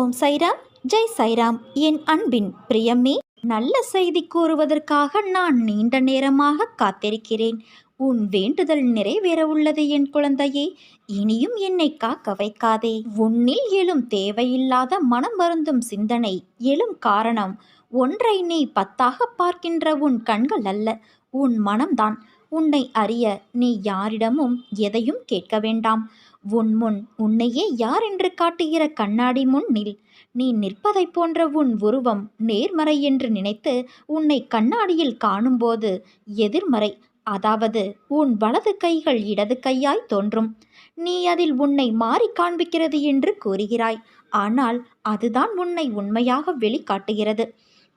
ஓம் சைராம் ஜெய் சைராம். என் அன்பின் பிரியமே நல்ல செய்தி கூறுவதற்காக நான் நீண்ட நேரமாக காத்திருக்கிறேன். உன் வேண்டுதல் நிறைவேற உள்ளது என் குழந்தையே இனியும் என்னை காக்க வைக்காதே. உன்னில் எழும் தேவையில்லாத மனம் வருந்தும் சிந்தனை எழும் காரணம். ஒன்றை நீ பத்தாக பார்க்கின்ற உன் கண்கள் அல்ல உன் மனம்தான். உன்னை அறிய நீ யாரிடமும் எதையும் கேட்க வேண்டாம். உன் முன் உன்னையே யார் என்று காட்டுகிற கண்ணாடி முன்னில் நீ நிற்பதைப் போன்ற உன் உருவம் நேர்மறை என்று நினைத்து உன்னை கண்ணாடியில் காணும்போது எதிர்மறை அதாவது உன் வலது கைகள் இடது கையாய் தோன்றும். நீ அதில் உன்னை மாறி காண்பிக்கிறது என்று கூறுகிறாய். ஆனால் அதுதான் உன்னை உண்மையாக வெளிக்காட்டுகிறது.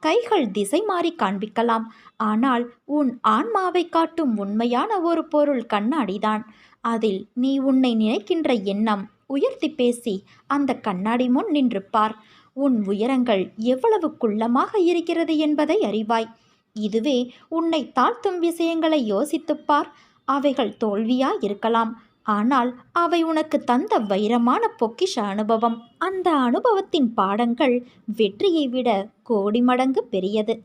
கைகள் திசை மாறி காண்பிக்கலாம். ஆனால் உன் ஆன்மாவை காட்டும் உண்மையான ஒரு பொருள் கண்ணாடிதான். அதில் நீ உன்னை நினைக்கின்ற எண்ணம் உயர்த்தி பேசி அந்த கண்ணாடி முன் நின்று பார் உன் உயரங்கள் எவ்வளவு குள்ளமாக இருக்கிறது என்பதை அறிவாய். இதுவே உன்னை தாழ்த்தும் விஷயங்களை யோசித்துப்பார். அவைகள் தோல்வியா இருக்கலாம். ஆனால் அவை உனக்கு தந்த வைரமான பொக்கிஷ அனுபவம். அந்த அனுபவத்தின் பாடங்கள் வெற்றியை விட கோடி மடங்கு பெரியது.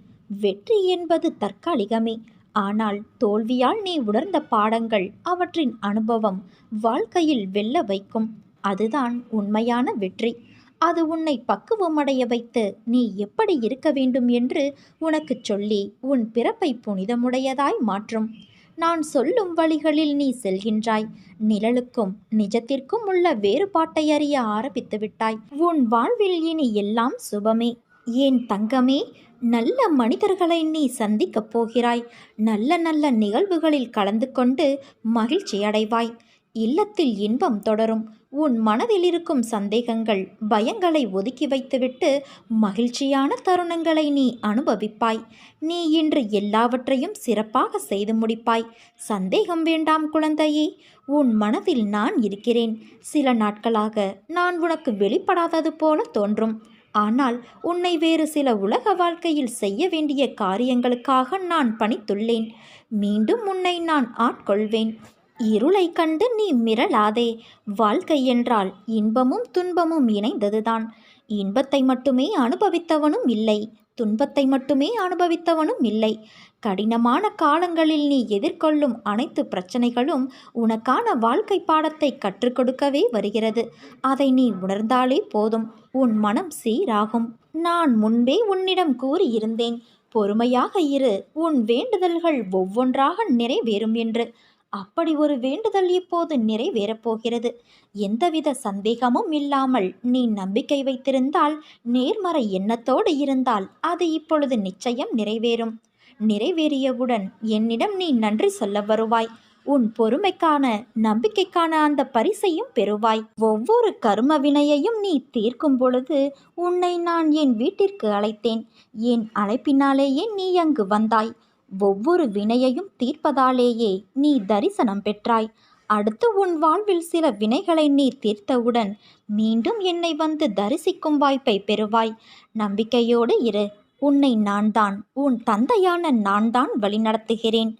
வெற்றி என்பது தற்காலிகமே. ஆனால் தோல்வியால் நீ உணர்ந்த பாடங்கள் அவற்றின் அனுபவம் வாழ்க்கையில் வெல்ல வைக்கும். அதுதான் உண்மையான வெற்றி. அது உன்னை பக்குவமடைய வைத்து நீ எப்படி இருக்க வேண்டும் என்று உனக்குச் சொல்லி உன் பிறப்பை புனிதமுடையதாய் மாற்றும். நான் சொல்லும் வழிகளில் நீ செல்கின்றாய். நிழலுக்கும் நிஜத்திற்கும் உள்ள வேறுபாட்டை அறிய ஆரம்பித்து விட்டாய் உன் வாழ்வில் இனி எல்லாம் சுபமே. ஏன் தங்கமே? நல்ல மனிதர்களை நீ சந்திக்கப் போகிறாய். நல்ல நல்ல நிகழ்வுகளில் கலந்து கொண்டு மகிழ்ச்சி அடைவாய். இல்லத்தில் இன்பம் தொடரும். உன் மனதில் இருக்கும் சந்தேகங்கள் பயங்களை ஒதுக்கி வைத்துவிட்டு மகிழ்ச்சியான தருணங்களை நீ அனுபவிப்பாய். நீ இன்று எல்லாவற்றையும் சிறப்பாக செய்து முடிப்பாய். சந்தேகம் வேண்டாம் குழந்தையே உன் மனதில் நான் இருக்கிறேன். சில நாட்களாக நான் உனக்கு வெளிப்படாதது போல தோன்றும். ஆனால் உன்னை வேறு சில உலக வாழ்க்கையில் செய்ய வேண்டிய காரியங்களுக்காக நான் பணித்துள்ளேன். மீண்டும் உன்னை நான் ஆட்கொள்வேன். இருளை கண்டு நீ மிரளாதே. வாழ்க்கை என்றால் இன்பமும் துன்பமும் இணைந்ததுதான். இன்பத்தை மட்டுமே அனுபவித்தவனும் இல்லை. துன்பத்தை மட்டுமே அனுபவித்தவனும் இல்லை. கடினமான காலங்களில் நீ எதிர்கொள்ளும் அனைத்து பிரச்சனைகளும் உனக்கான வாழ்க்கை பாடத்தை கற்றுக் கொடுக்கவே வருகிறது. அதை நீ உணர்ந்தாலே போதும். உன் மனம் சீராகும். நான் முன்பே உன்னிடம் கூறியிருந்தேன். பொறுமையாக இரு. உன் வேண்டுதல்கள் ஒவ்வொன்றாக நிறைவேறும் என்று. அப்படி ஒரு வேண்டுதல் இப்போது நிறைவேறப்போகிறது எந்தவித சந்தேகமும் இல்லாமல் நீ நம்பிக்கை வைத்திருந்தால் நேர்மறை எண்ணத்தோடு இருந்தால் அது இப்பொழுது நிச்சயம் நிறைவேறும். நிறைவேறியவுடன் என்னிடம் நீ நன்றி சொல்ல வருவாய். உன் பொறுமைக்கான நம்பிக்கைக்கான அந்த பரிசையும் பெறுவாய். ஒவ்வொரு கரும வினையையும் நீ தீர்க்கும் பொழுது உன்னை நான் என் வீட்டிற்கு அழைத்தேன். என் அழைப்பினாலேயே நீ அங்கு வந்தாய். ஒவ்வொரு வினையையும் தீர்ப்பதாலேயே நீ தரிசனம் பெற்றாய். அடுத்து உன் வாழ்வில் சில வினைகளை நீ தீர்த்தவுடன் மீண்டும் என்னை வந்து தரிசிக்கும் வாய்ப்பை பெறுவாய். நம்பிக்கையோடு இரு. உன்னை நான் தான் உன் தந்தையான நான் தான் வழிநடத்துகிறேன்.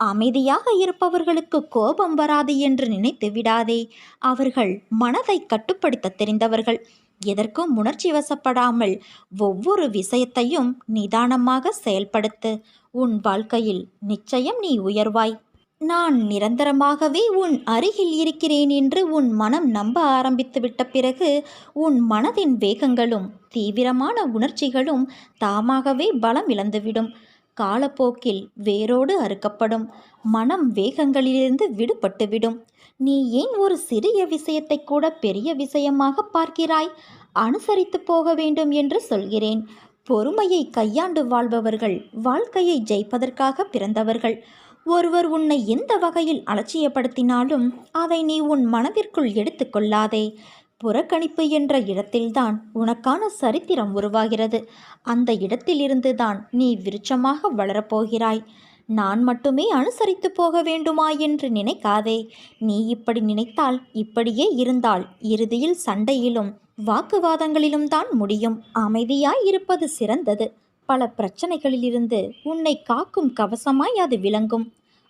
அமைதியாக இருப்பவர்களுக்கு கோபம் வராது என்று நினைத்து விடாதே. அவர்கள் மனதை கட்டுப்படுத்த தெரிந்தவர்கள். எதற்கும் உணர்ச்சி வசப்படாமல் ஒவ்வொரு விஷயத்தையும் நிதானமாக செயல்படுத்து. உன் வாழ்க்கையில் நிச்சயம் நீ உயர்வாய். நான் நிரந்தரமாகவே உன் அருகில் இருக்கிறேன் என்று உன் மனம் நம்ப ஆரம்பித்து விட்ட பிறகு உன் மனதின் வேகங்களும் தீவிரமான உணர்ச்சிகளும் தாமாகவே பலம் இழந்துவிடும். காலப்போக்கில் வேரோடு அறுக்கப்படும். மனம் வேகங்களிலிருந்து விடுபட்டுவிடும். நீ ஏன் ஒரு சிறிய விஷயத்தை கூட பெரிய விஷயமாக பார்க்கிறாய்? அனுசரித்து போக வேண்டும் என்று சொல்கிறேன். பொறுமையை கையாண்டு வாழ்பவர்கள் வாழ்க்கையை ஜெயிப்பதற்காக பிறந்தவர்கள். ஒருவர் உன்னை எந்த வகையில் அலட்சியப்படுத்தினாலும் அதை நீ உன் மனதிற்குள் எடுத்துக்கொள்ளாதே புறக்கணிப்பு என்ற இடத்தில்தான் உனக்கான சரித்திரம் உருவாகிறது. அந்த இடத்திலிருந்து தான் நீ விருட்சமாக வளரப்போகிறாய். நான் மட்டுமே அனுசரித்து போக வேண்டுமா என்று நினைக்காதே. நீ இப்படி நினைத்தால் இப்படியே இருந்தால் இறுதியில் சண்டையிலும் வாக்குவாதங்களிலும் தான் முடியும். அமைதியாய் இருப்பது சிறந்தது. பல பிரச்சனைகளிலிருந்து உன்னை காக்கும் கவசமாய் அது விளங்கும்.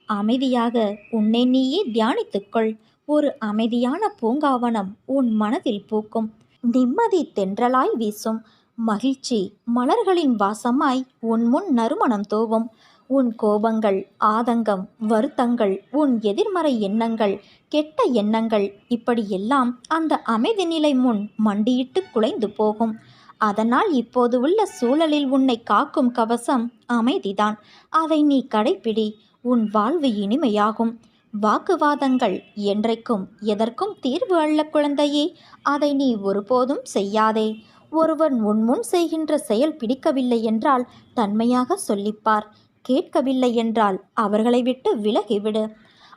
அமைதியாக உன்னை நீயே தியானித்துக்கொள். ஒரு அமைதியான பூங்காவனம் உன் மனதில் பூக்கும். நிம்மதி தென்றலாய் வீசும். மகிழ்ச்சி மலர்களின் வாசமாய் உன் முன் நறுமணம் தூவும். உன் கோபங்கள் ஆதங்கம் வருத்தங்கள் உன் எதிர்மறை எண்ணங்கள் கெட்ட எண்ணங்கள் இப்படியெல்லாம் அந்த அமைதி நிலை முன் மண்டியிட்டு குலைந்து போகும். அதனால் இப்போது உள்ள சூழலில் உன்னை காக்கும் கவசம் அமைதிதான். அதை நீ கடைப்பிடி. உன் வாழ்வு இனிமையாகும். வாக்குவாதங்கள் என்றைக்கும் எதற்கும் தீர்வு அல்ல குழந்தையே அதை நீ ஒருபோதும் செய்யாதே. ஒருவன் உன்முன் செய்கின்ற செயல் பிடிக்கவில்லை என்றால் தன்மையாக சொல்லிப்பார். கேட்கவில்லை என்றால் அவர்களை விட்டு விலகிவிடு.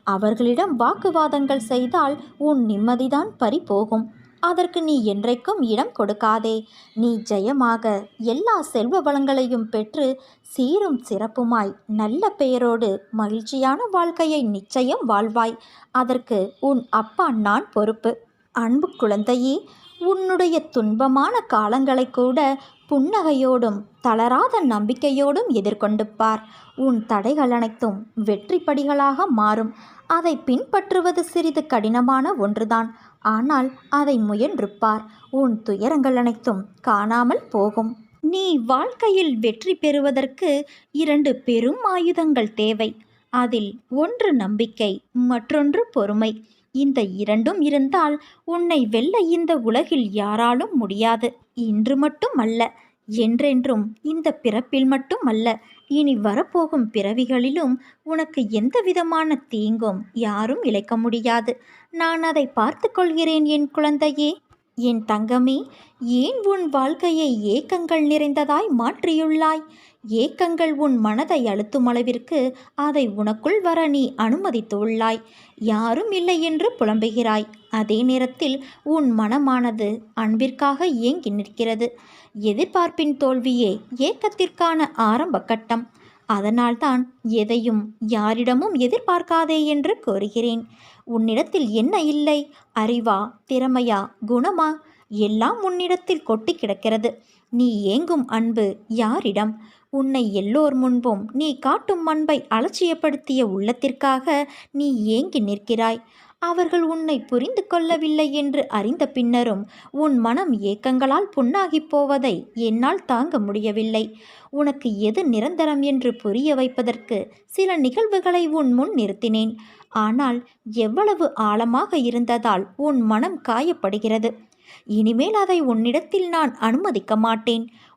அவர்களிடம் வாக்குவாதங்கள் செய்தால் உன் நிம்மதிதான் பறிபோகும். அதற்கு நீ என்றைக்கும் இடம் கொடுக்காதே. நீ ஜெயமாக எல்லா செல்வ வளங்களையும் பெற்று சீரும் சிறப்புமாய் நல்ல பெயரோடு மகிழ்ச்சியான வாழ்க்கையை நிச்சயம் வாழ்வாய். அதற்கு உன் அப்பா நான் பொறுப்பு. அன்பு குழந்தையே உன்னுடைய துன்பமான காலங்களை கூட புன்னகையோடும் தளராத நம்பிக்கையோடும் எதிர்கொண்டு பார். உன் தடைகள் அனைத்தும் வெற்றி படிகளாக மாறும். அதை பின்பற்றுவது சிறிது கடினமான ஒன்றுதான். ஆனால் அதை முயன்று பார். உன் துயரங்கள் அனைத்தும் காணாமல் போகும். நீ வாழ்க்கையில் வெற்றி பெறுவதற்கு இரண்டு பெரும் ஆயுதங்கள் தேவை. அதில் ஒன்று நம்பிக்கை மற்றொன்று பொறுமை. இந்த இரண்டும் இருந்தால் உன்னை வெல்ல இந்த உலகில் யாராலும் முடியாது. இன்று மட்டும் அல்ல என்றென்றும் இந்த பிறப்பில் மட்டும் அல்ல இனி வரப்போகும் பிறவிகளிலும் உனக்கு எந்த விதமான தீங்கும் யாரும் இழைக்க முடியாது. நான் அதை பார்த்து கொள்கிறேன் என் குழந்தையே. என் தங்கமே ஏன் உன் வாழ்க்கையை ஏக்கங்கள் நிறைந்ததாய் மாற்றியுள்ளாய்? ஏக்கங்கள் உன் மனதை அழுத்தும் அளவிற்கு அதை உனக்குள் வர நீ அனுமதித்துள்ளாய். யாரும் இல்லை என்று புலம்புகிறாய். அதே நேரத்தில் உன் மனமானது அன்பிற்காக ஏங்கி நிற்கிறது. எதிர்பார்ப்பின் தோல்வியே ஏக்கத்திற்கான ஆரம்ப கட்டம். அதனால்தான் எதையும் யாரிடமும் எதிர்பார்க்காதே என்று கோருகிறேன் உன்னிடத்தில் என்ன இல்லை? அறிவா? திறமையா? குணமா? எல்லாம் உன்னிடத்தில் கொட்டி கிடக்கிறது. நீ ஏங்கும் அன்பு யாரிடம்? உன்னை எல்லோர் முன்பும் நீ காட்டும் அன்பை அலட்சியப்படுத்திய உள்ளத்திற்காக நீ ஏங்கி நிற்கிறாய். அவர்கள் உன்னை புரிந்து கொள்ளவில்லை என்று அறிந்த பின்னரும் உன் மனம் ஏக்கங்களால் புண்ணாகிப் போவதை என்னால் தாங்க முடியவில்லை. உனக்கு எது நிரந்தரம் என்று புரிய வைப்பதற்கு சில நிகழ்வுகளை உன் முன் நிறுத்தினேன். ஆனால் எவ்வளவு ஆழமாக இருந்ததால் உன் மனம் காயப்படுகிறது. இனிமேல் அதை உன்னிடத்தில் நான் அனுமதிக்க மாட்டேன்.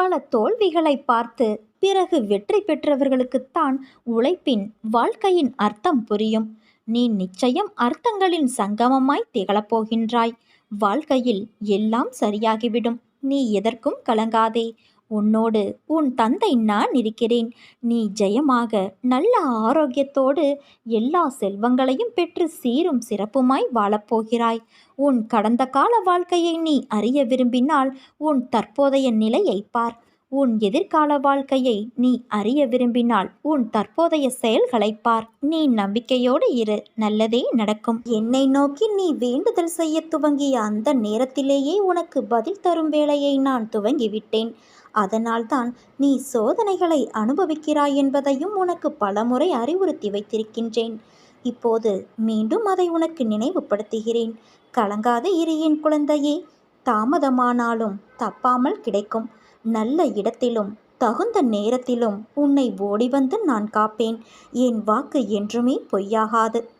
பல தோல்விகளை பார்த்து பிறகு வெற்றி பெற்றவர்களுக்குத்தான் உழைப்பின் வாழ்க்கையின் அர்த்தம் புரியும். நீ நிச்சயம் அர்த்தங்களின் சங்கமமாய் திகழப்போகின்றாய். வாழ்க்கையில் எல்லாம் சரியாகிவிடும். நீ எதற்கும் கலங்காதே. உன்னோடு உன் தந்தை நான் இருக்கிறேன். நீ ஜெயமாக நல்ல ஆரோக்கியத்தோடு எல்லா செல்வங்களையும் பெற்று சீரும் சிறப்புமாய் வாழப்போகிறாய். உன் கடந்த கால வாழ்க்கையை நீ அறிய விரும்பினால் உன் தற்போதைய நிலையை பார். உன் எதிர்கால வாழ்க்கையை நீ அறிய விரும்பினால் உன் தற்போதைய செயல்களை பார். நீ நம்பிக்கையோடு இரு நல்லதே நடக்கும். என்னை நோக்கி நீ வேண்டுதல் செய்ய துவங்கிய அந்த நேரத்திலேயே உனக்கு பதில் தரும் வேலையை நான் துவங்கிவிட்டேன். அதனால்தான் நீ சோதனைகளை அனுபவிக்கிறாய் என்பதையும் உனக்கு பலமுறை அறிவுறுத்தி வைத்திருக்கின்றேன். இப்போது மீண்டும் அதை உனக்கு நினைவுபடுத்துகிறேன். கலங்காத இரு என் குழந்தையே தாமதமானாலும் தப்பாமல் கிடைக்கும். நல்ல இடத்திலும் தகுந்த நேரத்திலும் உன்னை ஓடி வந்து நான் காப்பேன். என் வாக்கு என்றுமே பொய்யாகாது.